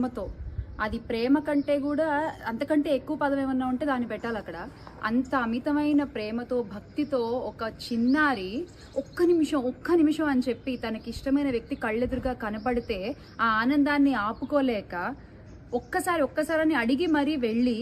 ప్రేమతో అది ప్రేమ కంటే కూడా అంతకంటే ఎక్కువ పదం ఏమన్నా ఉంటే దాన్ని పెట్టాలి అక్కడ. అంత అమితమైన ప్రేమతో భక్తితో ఒక చిన్నారి ఒక్క నిమిషం ఒక్క నిమిషం అని చెప్పి తనకి ఇష్టమైన వ్యక్తి కళ్ళెదురుగా కనపడితే ఆ ఆనందాన్ని ఆపుకోలేక ఒక్కసారి ఒక్కసారని అడిగి మరీ వెళ్ళి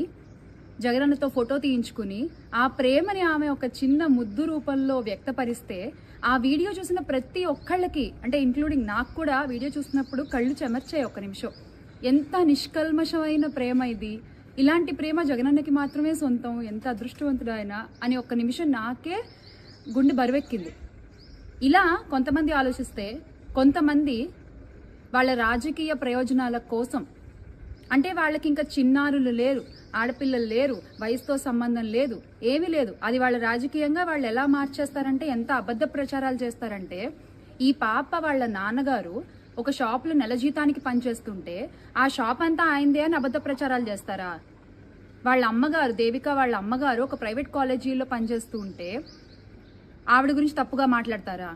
జగనన్నతో ఫోటో తీయించుకుని ఆ ప్రేమని ఆమె ఒక చిన్న ముద్దు రూపంలో వ్యక్తపరిస్తే ఆ వీడియో చూసిన ప్రతి ఒక్కళ్ళకి అంటే ఇంక్లూడింగ్ నాకు కూడా వీడియో చూసినప్పుడు కళ్ళు చెమర్చాయి ఒక నిమిషం. ఎంత నిష్కల్మషమైన ప్రేమ ఇది. ఇలాంటి ప్రేమ జగనన్నకి మాత్రమే సొంతం ఎంత అదృష్టవంతుడు ఆయన అని ఒక్క నిమిషం నాకే గుండె బరువెక్కింది. ఇలా కొంతమంది ఆలోచిస్తే కొంతమంది వాళ్ళ రాజకీయ ప్రయోజనాల కోసం అంటే వాళ్ళకి ఇంకా చిన్నారులు లేరు ఆడపిల్లలు లేరు వయసుతో సంబంధం లేదు ఏమీ లేదు అది వాళ్ళ రాజకీయంగా వాళ్ళు ఎలా మార్చేస్తారంటే ఎంత అబద్ధ ప్రచారాలు చేస్తారంటే ఈ పాప వాళ్ళ నాన్నగారు ఒక షాప్లో నెల జీతానికి పనిచేస్తుంటే ఆ షాప్ అంతా ఆయనదే అని అబద్ధ ప్రచారాలు చేస్తారా? వాళ్ళ అమ్మగారు దేవిక వాళ్ళ అమ్మగారు ఒక ప్రైవేట్ కాలేజీలో పనిచేస్తూ ఉంటే ఆవిడ గురించి తప్పుగా మాట్లాడతారా?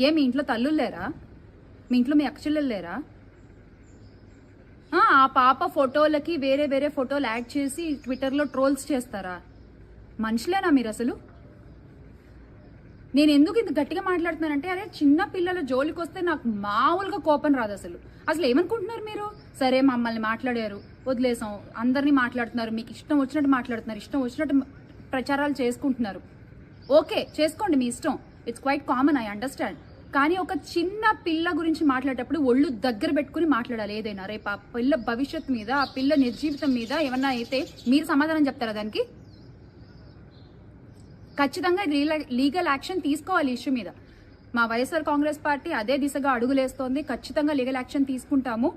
ఏ మీ ఇంట్లో తల్లులు లేరా? మీ ఇంట్లో మీ అక్షచెల్లెలు లేరా? ఆ పాప ఫోటోలకి వేరే వేరే ఫోటోలు యాడ్ చేసి ట్విట్టర్లో ట్రోల్స్ చేస్తారా? మనుషులేనా మీరు అసలు? నేను ఎందుకు ఇంత గట్టిగా మాట్లాడుతున్నానంటే అరే చిన్న పిల్లల జోలికి వస్తే నాకు మామూలుగా కోపం రాదు అసలు. అసలు ఏమనుకుంటున్నారు మీరు? సరే మమ్మల్ని మాట్లాడారు. వదిలేసాం. అందరినీ మాట్లాడుతున్నారు. మీకు ఇష్టం వచ్చినట్టు మాట్లాడుతున్నారు. ఇష్టం వచ్చినట్టు ప్రచారాలు చేసుకుంటున్నారు. ఓకే చేసుకోండి మీ ఇష్టం. It's quite common I understand కానీ ఒక చిన్న పిల్ల గురించి మాట్లాడేటప్పుడు ఒళ్ళు దగ్గర పెట్టుకుని మాట్లాడాలి ఏదైనా. రేపు ఆ పిల్ల భవిష్యత్ మీద ఆ పిల్ల నిర్జీవితం మీద ఏమన్నా అయితే మీరు సమాధానం చెప్తారా దానికి? ఖచ్చితంగా లీగల్ యాక్షన్ తీసుకోవాలి ఇష్యూ మీద. మా వైఎస్ఆర్ కాంగ్రెస్ పార్టీ అదే దిశగా అడుగులేస్తోంది. ఖచ్చితంగా లీగల్ యాక్షన్ తీసుకుంటాము.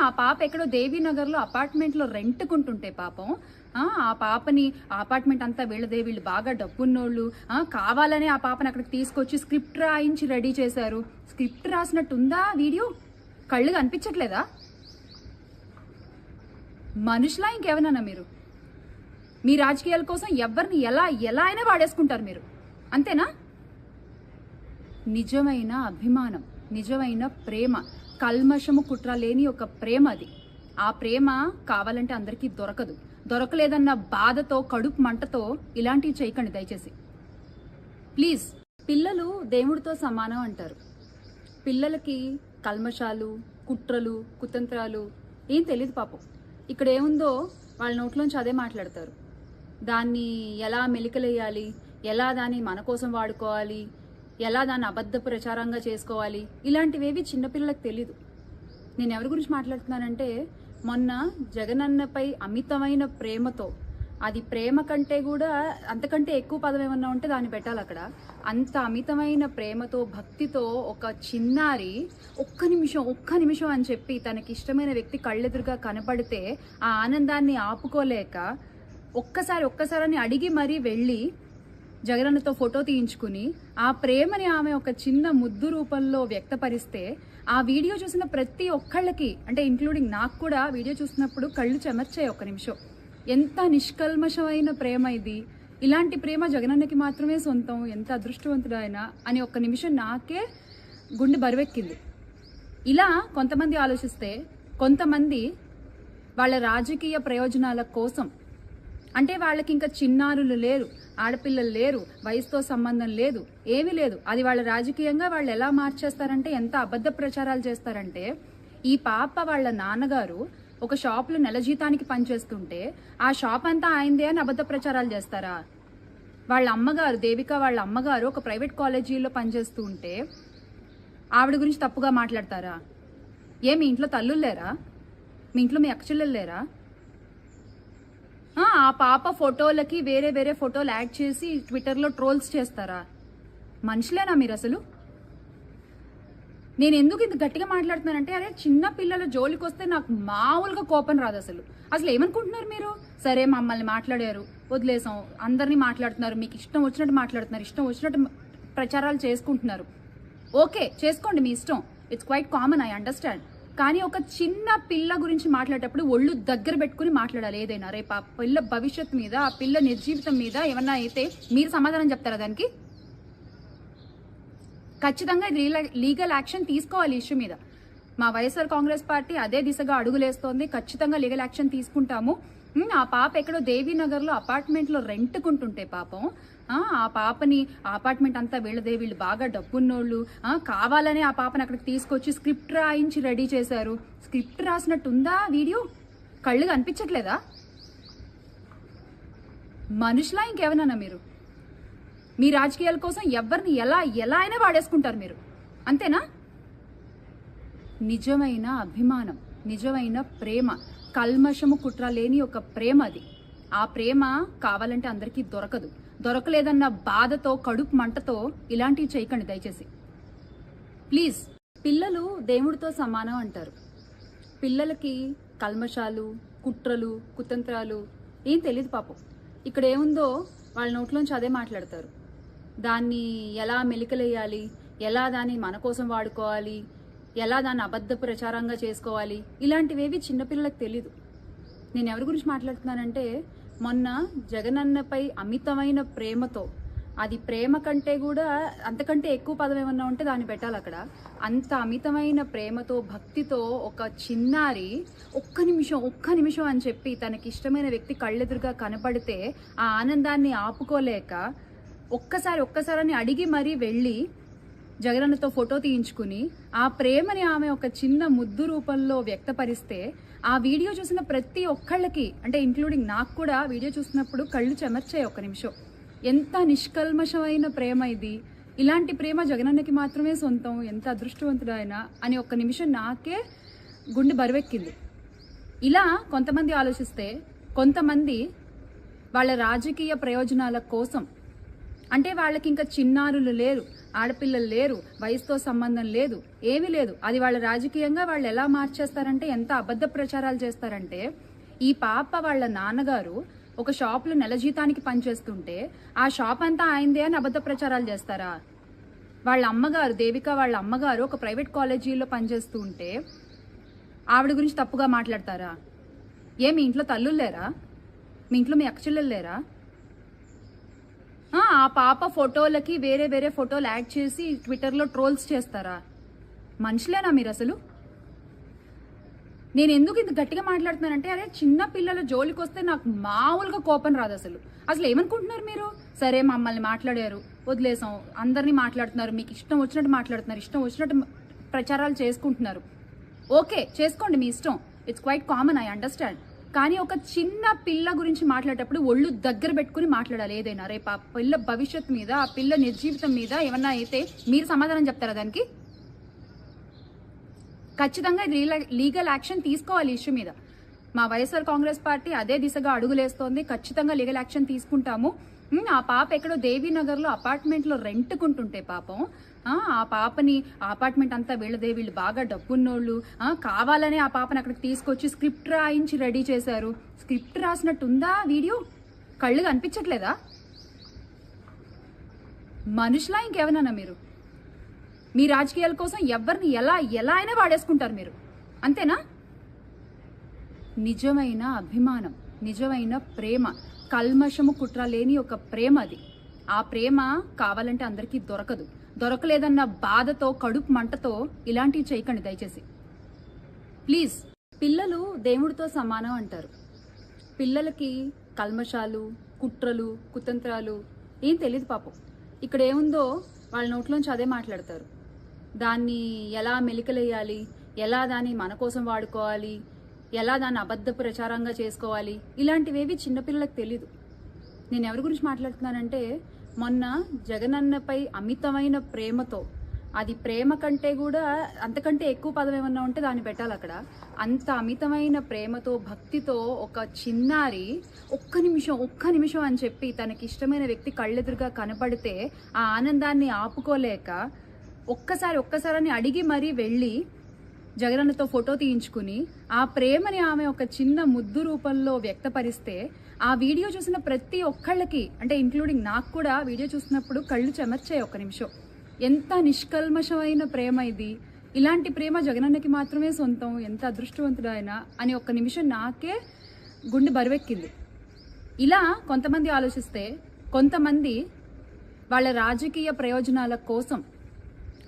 ఆ పాప ఎక్కడో దేవీనగర్లో అపార్ట్మెంట్లో రెంట్కుంటుంటే పాపం. ఆ, పాపని ఆ అపార్ట్మెంట్ అంతా వీళ్ళదే వీళ్ళు బాగా డబ్బున్నోళ్ళు. కావాలనే ఆ పాపని అక్కడికి తీసుకొచ్చి స్క్రిప్ట్ రాయించి రెడీ చేశారు. స్క్రిప్ట్ రాసినట్టుందా వీడియో? కళ్ళు కనిపించట్లేదా? మనుషులా ఇంకేమన్నా మీరు? మీ రాజకీయాల కోసం ఎవరిని ఎలా ఎలా అయినా వాడేసుకుంటారు మీరు. అంతేనా? నిజమైన అభిమానం నిజమైన ప్రేమ కల్మషము కుట్ర లేని ఒక ప్రేమ అది. ఆ ప్రేమ కావాలంటే అందరికీ దొరకదు. దొరకలేదన్న బాధతో కడుపు మంటతో ఇలాంటివి చేయకండి దయచేసి. ప్లీజ్. పిల్లలు దేవుడితో సమానం అంటారు. పిల్లలకి కల్మషాలు కుట్రలు కుతంత్రాలు ఏం తెలియదు పాపం. ఇక్కడ ఏముందో వాళ్ళ నోట్లోంచి అదే మాట్లాడతారు. దాన్ని ఎలా మెలికలేయాలి? ఎలా దాన్ని మన కోసం వాడుకోవాలి? ఎలా దాన్ని అబద్ధ ప్రచారంగా చేసుకోవాలి? ఇలాంటివేవి చిన్నపిల్లలకు తెలీదు. నేను ఎవరి గురించి మాట్లాడుతున్నానంటే మొన్న జగనన్నపై అమితమైన ప్రేమతో అది ప్రేమ కంటే కూడా అంతకంటే ఎక్కువ పదం ఏమన్నా ఉంటే దాన్ని పెట్టాలి అక్కడ. అంత అమితమైన ప్రేమతో భక్తితో ఒక చిన్నారి ఒక్క నిమిషం ఒక్క నిమిషం అని చెప్పి తనకి ఇష్టమైన వ్యక్తి కళ్ళెదురుగా కనపడితే ఆ ఆనందాన్ని ఆపుకోలేక ఒక్కసారి ఒక్కసారని అడిగి మరీ వెళ్ళి జగనన్నతో ఫోటో తీయించుకుని ఆ ప్రేమని ఆమె ఒక చిన్న ముద్దు రూపంలో వ్యక్తపరిస్తే ఆ వీడియో చూసిన ప్రతి ఒక్కళ్ళకి అంటే ఇంక్లూడింగ్ నాకు కూడా వీడియో చూసినప్పుడు కళ్ళు చెమర్చాయి ఒక్క నిమిషం. ఎంత నిష్కల్మషమైన ప్రేమ ఇది. ఇలాంటి ప్రేమ జగనన్నకి మాత్రమే సొంతం ఎంత అదృష్టవంతుడు ఆయన అని ఒక్క నిమిషం నాకే గుండె బరువెక్కింది. ఇలా కొంతమంది ఆలోచిస్తే కొంతమంది వాళ్ళ రాజకీయ ప్రయోజనాల కోసం అంటే వాళ్ళకి ఇంకా చిన్నారులు లేరు ఆడపిల్లలు లేరు వయసుతో సంబంధం లేదు ఏమీ లేదు. అది వాళ్ళ రాజకీయంగా వాళ్ళు ఎలా మార్చేస్తారంటే ఎంత అబద్ధ ప్రచారాలు చేస్తారంటే ఈ పాప వాళ్ళ నాన్నగారు ఒక షాప్లో నెల జీతానికి పనిచేస్తుంటే ఆ షాప్ అంతా ఆయనదే అని అబద్ధ ప్రచారాలు చేస్తారా? వాళ్ళ అమ్మగారు దేవిక వాళ్ళ అమ్మగారు ఒక ప్రైవేట్ కాలేజీలో పనిచేస్తూ ఉంటే ఆవిడ గురించి తప్పుగా మాట్లాడతారా? ఏ మీ ఇంట్లో తల్లులు లేరా? మీ ఇంట్లో మీ అక్కచెల్లెలు లేరా? ఆ, పాప ఫోటోలకి వేరే వేరే ఫోటోలు యాడ్ చేసి ట్విట్టర్లో ట్రోల్స్ చేస్తారా? మనుషులేనా మీరు అసలు? నేను ఎందుకు ఇంత గట్టిగా మాట్లాడుతున్నానంటే అరే చిన్న పిల్లల జోలికి వస్తే నాకు మామూలుగా కోపం రాదు అసలు. అసలు ఏమనుకుంటున్నారు మీరు? సరే మమ్మల్ని మాట్లాడారు. వదిలేసాం. అందరినీ మాట్లాడుతున్నారు. మీకు ఇష్టం వచ్చినట్టు మాట్లాడుతున్నారు. ఇష్టం వచ్చినట్టు ప్రచారాలు చేసుకుంటున్నారు. ఓకే చేసుకోండి మీ ఇష్టం. It's quite common I understand కానీ ఒక చిన్న పిల్ల గురించి మాట్లాడేటప్పుడు ఒళ్ళు దగ్గర పెట్టుకుని మాట్లాడాలి ఏదైనా. రేపు ఆ పిల్ల భవిష్యత్ మీద ఆ పిల్ల నిర్జీవితం మీద ఏమన్నా అయితే మీరు సమాధానం చెప్తారా దానికి? ఖచ్చితంగా లీగల్ యాక్షన్ తీసుకోవాలి ఇష్యూ మీద. మా వైఎస్ఆర్ కాంగ్రెస్ పార్టీ అదే దిశగా అడుగులేస్తోంది. ఖచ్చితంగా లీగల్ యాక్షన్ తీసుకుంటాము. ఆ పాప ఎక్కడో దేవీనగర్లో అపార్ట్మెంట్లో రెంట్కుంటుంటే పాపం. ఆ, పాపని ఆ అపార్ట్మెంట్ అంతా వీళ్ళదే వీళ్ళు బాగా డబ్బున్నోళ్ళు. కావాలనే ఆ పాపని అక్కడికి తీసుకొచ్చి స్క్రిప్ట్ రాయించి రెడీ చేశారు. స్క్రిప్ట్ రాసినట్టుందా వీడియో? కళ్ళు కనిపించట్లేదా మనుషులా ఇంకేమన్నా మీరు? మీ రాజకీయాల కోసం ఎవరిని ఎలా ఎలా అయినా వాడేసుకుంటారు మీరు. అంతేనా? నిజమైన అభిమానం నిజమైన ప్రేమ కల్మషము కుట్ర లేని ఒక ప్రేమ అది. ఆ ప్రేమ కావాలంటే అందరికీ దొరకదు. దొరకలేదన్న బాధతో కడుపు మంటతో ఇలాంటివి చేయకండి దయచేసి. ప్లీజ్ పిల్లలు దేవుడితో సమానం అంటారు. పిల్లలకి కల్మషాలు కుట్రలు కుతంత్రాలు ఏం తెలియదు పాపం. ఇక్కడ ఏముందో వాళ్ళ నోట్లోంచి అదే మాట్లాడతారు. దాన్ని ఎలా మెలికలేయాలి? ఎలా దాన్ని మన కోసం వాడుకోవాలి? ఎలా దాన్ని అబద్ధ ప్రచారంగా చేసుకోవాలి? ఇలాంటివేవి చిన్నపిల్లలకు తెలీదు. నేను ఎవరి గురించి మాట్లాడుతున్నానంటే మొన్న జగనన్నపై అమితమైన ప్రేమతో అది ప్రేమ కంటే కూడా అంతకంటే ఎక్కువ పదం ఏమన్నా ఉంటే దాన్ని పెట్టాలి అక్కడ అంత అమితమైన ప్రేమతో భక్తితో ఒక చిన్నారి ఒక్క నిమిషం ఒక్క నిమిషం అని చెప్పి తనకి ఇష్టమైన వ్యక్తి కళ్ళెదురుగా కనపడితే ఆ ఆనందాన్ని ఆపుకోలేక ఒక్కసారి ఒక్కసారి అడిగి మరీ వెళ్ళి జగనన్నతో ఫోటో తీయించుకుని ఆ ప్రేమని ఆమె ఒక చిన్న ముద్దు రూపంలో వ్యక్తపరిస్తే ఆ వీడియో చూసిన ప్రతి ఒక్కళ్ళకి అంటే ఇంక్లూడింగ్ నాకు కూడా వీడియో చూసినప్పుడు కళ్ళు చెమర్చాయి ఒక నిమిషం. ఎంత నిష్కల్మషమైన ప్రేమ ఇది. ఇలాంటి ప్రేమ జగనన్నకి మాత్రమే సొంతం ఎంత అదృష్టవంతుడు ఆయన అని ఒక్క నిమిషం నాకే గుండె బరువెక్కింది. ఇలా కొంతమంది ఆలోచిస్తే కొంతమంది వాళ్ళ రాజకీయ ప్రయోజనాల కోసం అంటే వాళ్ళకి ఇంకా చిన్నారులు లేరు ఆడపిల్లలు లేరు వయసుతో సంబంధం లేదు ఏమీ లేదు. అది వాళ్ళ రాజకీయంగా వాళ్ళు ఎలా మార్చేస్తారంటే ఎంత అబద్ధ ప్రచారాలు చేస్తారంటే ఈ పాప వాళ్ళ నాన్నగారు ఒక షాప్లో నెల జీతానికి పనిచేస్తుంటే ఆ షాప్ అంతా ఆయనదే అని అబద్ధ ప్రచారాలు చేస్తారా? వాళ్ళ అమ్మగారు దేవిక వాళ్ళ అమ్మగారు ఒక ప్రైవేట్ కాలేజీలో పనిచేస్తూ ఉంటే ఆవిడ గురించి తప్పుగా మాట్లాడతారా? ఏ మీ ఇంట్లో తల్లులు లేరా? మీ ఇంట్లో మీ అక్కచెల్లెలు లేరా? ఆ, పాప ఫోటోలకి వేరే వేరే ఫోటోలు యాడ్ చేసి ట్విట్టర్లో ట్రోల్స్ చేస్తారా? మనుషులేనా మీరు అసలు? నేను ఎందుకు ఇంత గట్టిగా మాట్లాడుతున్నానంటే అరే చిన్న పిల్లల జోలికి వస్తే నాకు మామూలుగా కోపం రాదు అసలు. అసలు ఏమనుకుంటున్నారు మీరు? సరే మమ్మల్ని మాట్లాడారు. వదిలేసాం. అందరినీ మాట్లాడుతున్నారు. మీకు ఇష్టం వచ్చినట్టు మాట్లాడుతున్నారు. ఇష్టం వచ్చినట్టు ప్రచారాలు చేసుకుంటున్నారు. ఓకే చేసుకోండి మీ ఇష్టం. It's quite common I understand కానీ ఒక చిన్న పిల్ల గురించి మాట్లాడేటప్పుడు ఒళ్ళు దగ్గర పెట్టుకుని మాట్లాడాలి ఏదైనా. రేపు ఆ పిల్ల భవిష్యత్ మీద ఆ పిల్ల నిర్జీవితం మీద ఏమన్నా అయితే మీరు సమాధానం చెప్తారా దానికి? ఖచ్చితంగా ఇది లీగల్ యాక్షన్ తీసుకోవాలి ఇష్యూ మీద. మా వైఎస్ఆర్ కాంగ్రెస్ పార్టీ అదే దిశగా అడుగులేస్తోంది. ఖచ్చితంగా లీగల్ యాక్షన్ తీసుకుంటాము. ఆ పాప ఎక్కడో దేవీనగర్లో అపార్ట్మెంట్లో రెంట్కుంటుంటే పాపం. ఆ, పాపని అపార్ట్మెంట్ అంతా వీళ్ళదే వీళ్ళు బాగా డబ్బున్నోళ్ళు. కావాలనే ఆ పాపని అక్కడికి తీసుకొచ్చి స్క్రిప్ట్ రాయించి రెడీ చేశారు. స్క్రిప్ట్ రాసినట్టుందా వీడియో? కళ్ళు కనిపించట్లేదా? మనుషులా ఇంకేమన్నా మీరు? మీ రాజకీయాల కోసం ఎవరిని ఎలా ఎలా అయినా వాడేసుకుంటారు మీరు. అంతేనా? నిజమైన అభిమానం నిజమైన ప్రేమ కల్మషము కుట్ర లేని ఒక ప్రేమ అది. ఆ ప్రేమ కావాలంటే అందరికీ దొరకదు. దొరకలేదన్న బాధతో కడుపు మంటతో ఇలాంటివి చేయకండి దయచేసి. ప్లీజ్ పిల్లలు దేవుడితో సమానం అంటారు. పిల్లలకి కల్మషాలు కుట్రలు కుతంత్రాలు ఏం తెలియదు పాపం. ఇక్కడ ఏముందో వాళ్ళ నోట్లోంచి అదే మాట్లాడతారు. దాన్ని ఎలా మెలికలేయాలి? ఎలా దాన్ని మన కోసం వాడుకోవాలి? ఎలా దాన్ని అబద్ధ ప్రచారంగా చేసుకోవాలి? ఇలాంటివేవి చిన్నపిల్లలకు తెలీదు. నేను ఎవరి గురించి మాట్లాడుతున్నానంటే మొన్న జగనన్నపై అమితమైన ప్రేమతో అది ప్రేమ కంటే కూడా అంతకంటే ఎక్కువ పదం ఏమన్నా ఉంటే దాన్ని పెట్టాలి అక్కడ. అంత అమితమైన ప్రేమతో భక్తితో ఒక చిన్నారి ఒక్క నిమిషం ఒక్క నిమిషం అని చెప్పి తనకి ఇష్టమైన వ్యక్తి కళ్ళెదురుగా కనపడితే ఆ ఆనందాన్ని ఆపుకోలేక ఒక్కసారి ఒక్కసారి అడిగి మరీ వెళ్ళి జగనన్నతో ఫోటో తీయించుకుని ఆ ప్రేమని ఆమె ఒక చిన్న ముద్దు రూపంలో వ్యక్తపరిస్తే ఆ వీడియో చూసిన ప్రతి ఒక్కళ్ళకి అంటే ఇంక్లూడింగ్ నాకు కూడా వీడియో చూసినప్పుడు కళ్ళు చెమర్చాయి ఒక్క నిమిషం. ఎంత నిష్కల్మషమైన ప్రేమ ఇది. ఇలాంటి ప్రేమ జగనన్నకి మాత్రమే సొంతం ఎంత అదృష్టవంతుడు ఆయన అని ఒక్క నిమిషం నాకే గుండె బరువెక్కింది. ఇలా కొంతమంది ఆలోచిస్తే కొంతమంది వాళ్ళ రాజకీయ ప్రయోజనాల కోసం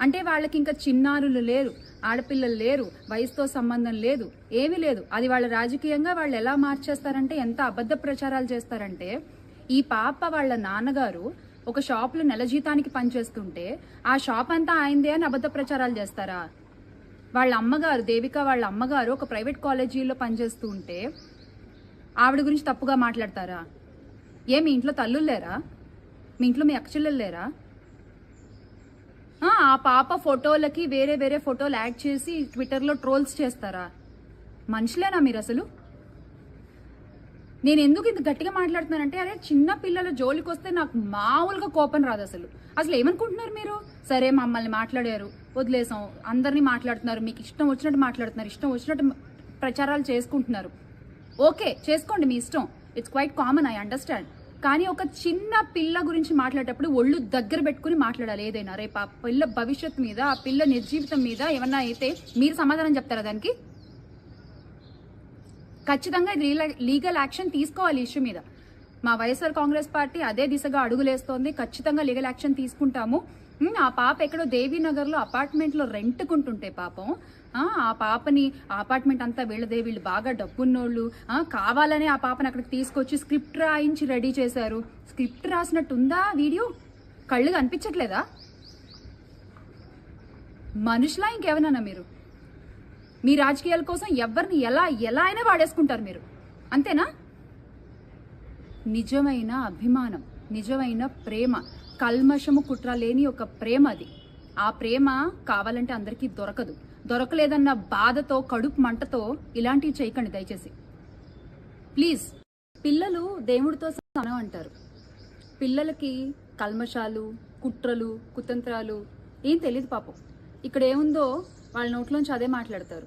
అంటే వాళ్ళకి ఇంకా చిన్నారులు లేరు ఆడపిల్లలు లేరు వయసుతో సంబంధం లేదు ఏమీ లేదు. అది వాళ్ళ రాజకీయంగా వాళ్ళు ఎలా మార్చేస్తారంటే ఎంత అబద్ధ ప్రచారాలు చేస్తారంటే ఈ పాప వాళ్ళ నాన్నగారు ఒక షాప్లో నెల జీతానికి పనిచేస్తుంటే ఆ షాప్ అంతా ఆయిందే అని అబద్ధ ప్రచారాలు చేస్తారా? వాళ్ళ అమ్మగారు దేవిక వాళ్ళ అమ్మగారు ఒక ప్రైవేట్ కాలేజీలో పనిచేస్తూ ఉంటే ఆవిడ గురించి తప్పుగా మాట్లాడతారా? ఏ మీ ఇంట్లో తల్లులు లేరా? మీ ఇంట్లో మీ అక్కచెల్లెలు లేరా? ఆ, పాప ఫోటోలకి వేరే వేరే ఫోటోలు యాడ్ చేసి ట్విట్టర్లో ట్రోల్స్ చేస్తారా? మనుషులేనా మీరు అసలు? నేను ఎందుకు ఇంత గట్టిగా మాట్లాడుతున్నానంటే అరే చిన్న పిల్లల జోలికి వస్తే నాకు మామూలుగా కోపం రాదు అసలు. అసలు ఏమనుకుంటున్నారు మీరు? సరే మమ్మల్ని మాట్లాడారు. వదిలేసాం. అందరినీ మాట్లాడుతున్నారు. మీకు ఇష్టం వచ్చినట్టు మాట్లాడుతున్నారు. ఇష్టం వచ్చినట్టు ప్రచారాలు చేసుకుంటున్నారు. ఓకే చేసుకోండి మీ ఇష్టం. It's quite common I understand కానీ ఒక చిన్న పిల్ల గురించి మాట్లాడేటప్పుడు ఒళ్ళు దగ్గర పెట్టుకుని మాట్లాడాలి ఏదైనా. రేపు ఆ పిల్ల భవిష్యత్ మీద ఆ పిల్ల నిర్జీవితం మీద ఏమన్నా అయితే మీరు సమాధానం చెప్తారా దానికి? ఖచ్చితంగా ఇది లీగల్ యాక్షన్ తీసుకోవాలి ఇష్యూ మీద. మా వైఎస్ఆర్ కాంగ్రెస్ పార్టీ అదే దిశగా అడుగులేస్తోంది. ఖచ్చితంగా లీగల్ యాక్షన్ తీసుకుంటాము. ఆ పాప ఎక్కడో దేవీనగర్లో అపార్ట్మెంట్లో రెంట్కుంటుంటే పాపం. ఆ, పాపని అపార్ట్మెంట్ అంతా వీళ్ళదే వీళ్ళు బాగా డబ్బున్నోళ్ళు. కావాలని ఆ పాపని అక్కడికి తీసుకొచ్చి స్క్రిప్ట్ రాయించి రెడీ చేశారు. స్క్రిప్ట్ రాసినట్టుందా వీడియో? కళ్ళు కనిపించట్లేదా? మనుషులా ఇంకేమన్నా మీరు? మీ రాజకీయాల కోసం ఎవరిని ఎలా ఎలా అయినా వాడేసుకుంటారు మీరు. అంతేనా? నిజమైన అభిమానం నిజమైన ప్రేమ కల్మషము కుట్ర లేని ఒక ప్రేమ అది. ఆ ప్రేమ కావాలంటే అందరికీ దొరకదు. దొరకలేదన్న బాధతో కడుపు మంటతో ఇలాంటివి చేయకండి దయచేసి. ప్లీజ్ పిల్లలు దేవుడితో సమానం అంటారు. పిల్లలకి కల్మషాలు కుట్రలు కుతంత్రాలు ఏం తెలియదు పాపం. ఇక్కడ ఏముందో వాళ్ళ నోట్లోంచి అదే మాట్లాడతారు.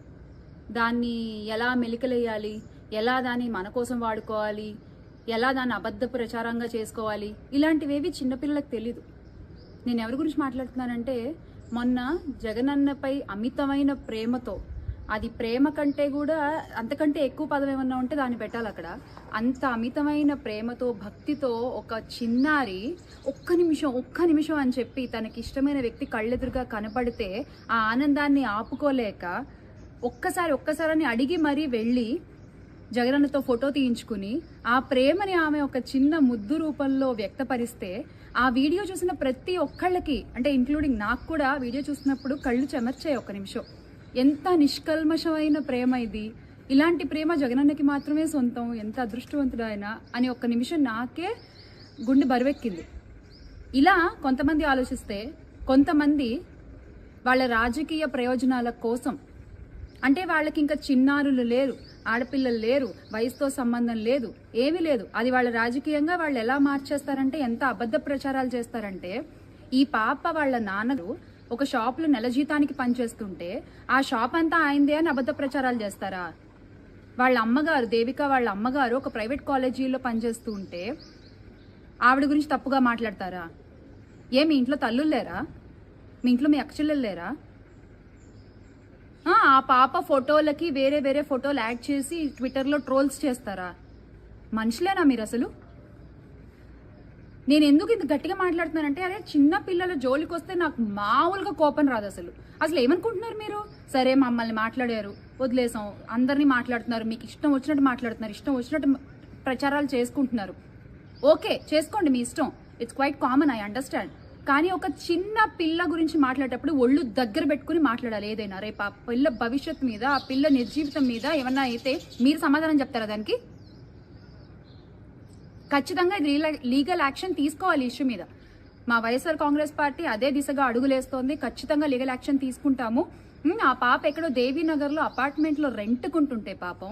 దాన్ని ఎలా మెలికలేయాలి? ఎలా దాన్ని మన కోసం వాడుకోవాలి? ఎలా దాన్ని అబద్ధ ప్రచారంగా చేసుకోవాలి? ఇలాంటివేవి చిన్నపిల్లలకు తెలీదు. నేను ఎవరి గురించి మాట్లాడుతున్నానంటే మొన్న జగనన్నపై అమితమైన ప్రేమతో అది ప్రేమ కంటే కూడా అంతకంటే ఎక్కువ పదం ఏమన్నా ఉంటే దాన్ని పెట్టాలి అక్కడ. అంత అమితమైన ప్రేమతో భక్తితో ఒక చిన్నారి ఒక్క నిమిషం ఒక్క నిమిషం అని చెప్పి తనకి ఇష్టమైన వ్యక్తి కళ్ళెదురుగా కనపడితే ఆ ఆనందాన్ని ఆపుకోలేక ఒక్కసారి ఒక్కసారి అడిగి మరీ వెళ్ళి జగనన్నతో ఫోటో తీయించుకుని ఆ ప్రేమని ఆమె ఒక చిన్న ముద్దు రూపంలో వ్యక్తపరిస్తే ఆ వీడియో చూసిన ప్రతి ఒక్కళ్ళకి అంటే ఇంక్లూడింగ్ నాకు కూడా వీడియో చూసినప్పుడు కళ్ళు చెమర్చాయి ఒక్క నిమిషం. ఎంత నిష్కల్మషమైన ప్రేమ ఇది. ఇలాంటి ప్రేమ జగనన్నకి మాత్రమే సొంతం ఎంత అదృష్టవంతుడు ఆయన అని ఒక్క నిమిషం నాకే గుండె బరువెక్కింది. ఇలా కొంతమంది ఆలోచిస్తే కొంతమంది వాళ్ళ రాజకీయ ప్రయోజనాల కోసం అంటే వాళ్ళకి ఇంకా చిన్నారులు లేరు ఆడపిల్లలు లేరు వయసుతో సంబంధం లేదు ఏమీ లేదు. అది వాళ్ళ రాజకీయంగా వాళ్ళు ఎలా మార్చేస్తారంటే ఎంత అబద్ధ ప్రచారాలు చేస్తారంటే ఈ పాప వాళ్ళ నాన్నలు ఒక షాప్లో నెల జీతానికి పనిచేస్తుంటే ఆ షాప్ అంతా ఆయనదే అని అబద్ధ ప్రచారాలు చేస్తారా? వాళ్ళ అమ్మగారు దేవిక వాళ్ళ అమ్మగారు ఒక ప్రైవేట్ కాలేజీలో పనిచేస్తూ ఉంటే ఆవిడ గురించి తప్పుగా మాట్లాడతారా? ఏ మీ ఇంట్లో తల్లులు లేరా? మీ ఇంట్లో మీ అక్కచెల్లెలు లేరా? ఆ, పాప ఫోటోలకి వేరే వేరే ఫోటోలు యాడ్ చేసి ట్విట్టర్లో ట్రోల్స్ చేస్తారా? మనుషులేనా మీరు అసలు? నేను ఎందుకు ఇంత గట్టిగా మాట్లాడుతున్నానంటే అదే చిన్న పిల్లల జోలికి వస్తే నాకు మామూలుగా కోపం రాదు అసలు. అసలు ఏమనుకుంటున్నారు మీరు? సరే మమ్మల్ని మాట్లాడారు. వదిలేసాం. అందరినీ మాట్లాడుతున్నారు. మీకు ఇష్టం వచ్చినట్టు మాట్లాడుతున్నారు. ఇష్టం వచ్చినట్టు ప్రచారాలు చేసుకుంటున్నారు. ఓకే చేసుకోండి మీ ఇష్టం. It's quite common I understand కానీ ఒక చిన్న పిల్ల గురించి మాట్లాడేటప్పుడు ఒళ్ళు దగ్గర పెట్టుకుని మాట్లాడాలి ఏదైనా. రేపు ఆ పిల్ల భవిష్యత్ మీద ఆ పిల్ల నిర్జీవితం మీద ఏమన్నా అయితే మీరు సమాధానం చెప్తారా దానికి? ఖచ్చితంగా ఇది లీగల్ యాక్షన్ తీసుకోవాలి ఇష్యూ మీద. మా వైఎస్ఆర్ కాంగ్రెస్ పార్టీ అదే దిశగా అడుగులేస్తోంది. ఖచ్చితంగా లీగల్ యాక్షన్ తీసుకుంటాము. ఆ పాప ఎక్కడో దేవీనగర్లో అపార్ట్మెంట్లో రెంట్కుంటుంటే పాపం.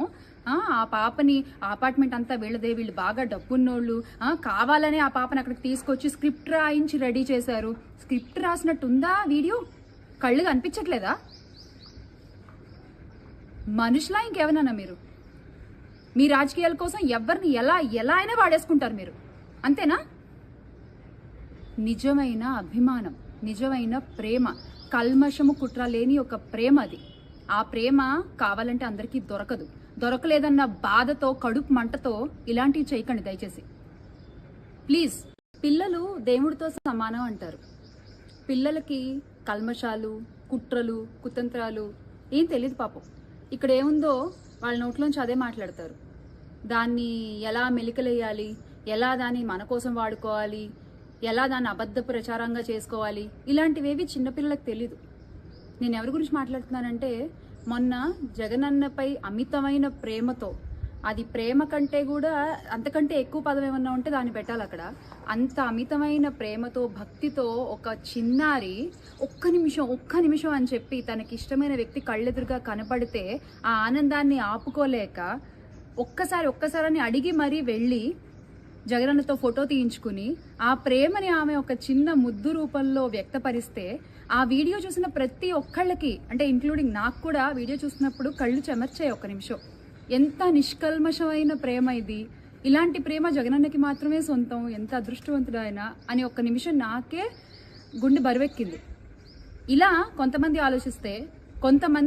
ఆ, పాపని అపార్ట్మెంట్ అంతా వీళ్ళదే వీళ్ళు బాగా డబ్బున్నోళ్ళు. కావాలని కావాలనే ఆ పాపని అక్కడికి తీసుకొచ్చి స్క్రిప్ట్ రాయించి రెడీ చేశారు. స్క్రిప్ట్ రాసినట్టుందా వీడియో? కళ్ళు కనిపించట్లేదా? మనుషులా ఇంకేమన్నా మీరు? మీ రాజకీయాల కోసం ఎవరిని ఎలా ఎలా అయినా వాడేసుకుంటారు మీరు. అంతేనా? నిజమైన అభిమానం నిజమైన ప్రేమ కల్మషము కుట్ర లేని ఒక ప్రేమ అది. ఆ ప్రేమ కావాలంటే అందరికీ దొరకదు. దొరకలేదన్న బాధతో కడుపు మంటతో ఇలాంటివి చేయకండి దయచేసి. ప్లీజ్ పిల్లలు దేవుడితో సమానం అంటారు. పిల్లలకి కల్మషాలు కుట్రలు కుతంత్రాలు ఏం తెలియదు పాపం. ఇక్కడ ఏముందో వాళ్ళ నోట్లోంచి అదే మాట్లాడతారు. దాన్ని ఎలా మెలికలేయాలి? ఎలా దాన్ని మన కోసం వాడుకోవాలి? ఎలా దాన్ని అబద్ధ ప్రచారంగా చేసుకోవాలి? ఇలాంటివేవి చిన్నపిల్లలకు తెలీదు. నేను ఎవరి గురించి మాట్లాడుతున్నానంటే మొన్న జగనన్నపై అమితమైన ప్రేమతో అది ప్రేమ కంటే కూడా అంతకంటే ఎక్కువ పదం ఏమన్నా ఉంటే దాన్ని పెట్టాలి అక్కడ. అంత అమితమైన ప్రేమతో భక్తితో ఒక చిన్నారి ఒక్క నిమిషం ఒక్క నిమిషం అని చెప్పి తనకి ఇష్టమైన వ్యక్తి కళ్ళెదురుగా కనపడితే ఆ ఆనందాన్ని ఆపుకోలేక ఒక్కసారి ఒక్కసారి అడిగి మరీ వెళ్ళి జగనన్నతో ఫోటో తీయించుకుని ఆ ప్రేమని ఆమె ఒక చిన్న ముద్దు రూపంలో వ్యక్తపరిస్తే ఆ వీడియో చూసిన ప్రతి ఒక్కళ్ళకి అంటే ఇంక్లూడింగ్ నాకు కూడా వీడియో చూసినప్పుడు కళ్ళు చెమర్చాయి ఒక్క నిమిషం. ఎంత నిష్కల్మషమైన ప్రేమ ఇది. ఇలాంటి ప్రేమ జగనన్నకి మాత్రమే సొంతం ఎంత అదృష్టవంతుడు ఆయన అని ఒక్క నిమిషం నాకే గుండె బరువెక్కింది. ఇలా కొంతమంది ఆలోచిస్తే కొంతమంది